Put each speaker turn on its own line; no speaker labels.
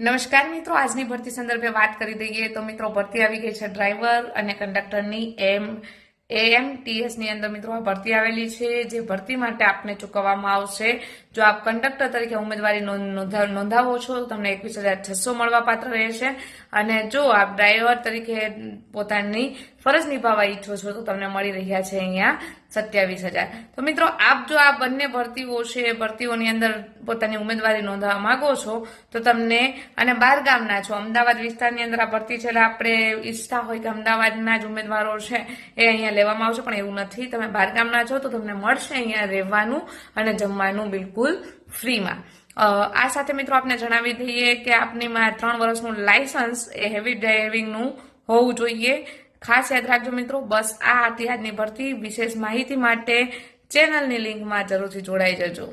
નમસ્કાર મિત્રો, આજની ભરતી સંદર્ભે વાત કરી દઈએ તો મિત્રો ભરતી આવી ગઈ છે ડ્રાઈવર અને કંડક્ટરની એમ એએમ ટીએસની અંદર મિત્રો આ ભરતી આવેલી છે, જે ભરતી માટે આપને ચૂકવવામાં આવશે. જો આપ કંડક્ટર તરીકે ઉમેદવારી નોંધ- નોંધા- નોંધાવો છો તમને એકવીસ હજાર છસો મળવા પાત્ર રહેશે. અને જો આપ ડ્રાઈવર તરીકે પોતાની ફરજ નિભાવવા ઈચ્છો છો તો તમને મળી રહ્યા છે અહીંયા સત્યાવીસ હજાર. તો મિત્રો, આપ જો આ બંને ભરતીઓ છે ભરતીઓની અંદર પોતાની ઉમેદવારી નોંધાવવા માંગો છો, તો તમને, અને બાર ગામના છો, અમદાવાદ વિસ્તારની અંદર આ ભરતી છે આપણે ઈચ્છતા હોય કે અમદાવાદના જ ઉમેદવારો છે, એ અહીંયા લેવામાં આવશે, પણ એવું નથી. તમે બાર ગામના છો, તો તમને મળશે અહીંયા રહેવાનું અને જમવાનું બિલકુલ ફ્રીમાં. આ સાથે મિત્રો આપને જણાવી દઈએ કે આપનીમાં ત્રણ વર્ષનું લાયસન્સ એ હેવી ડ્રાઇવિંગનું હોવું જોઈએ. ખાસ યાદ રાખજો મિત્રો, બસ આ હતી આજની ભરતી. વિશેષ માહિતી માટે ચેનલની લિંકમાં જરૂરથી જોડાઈ જજો.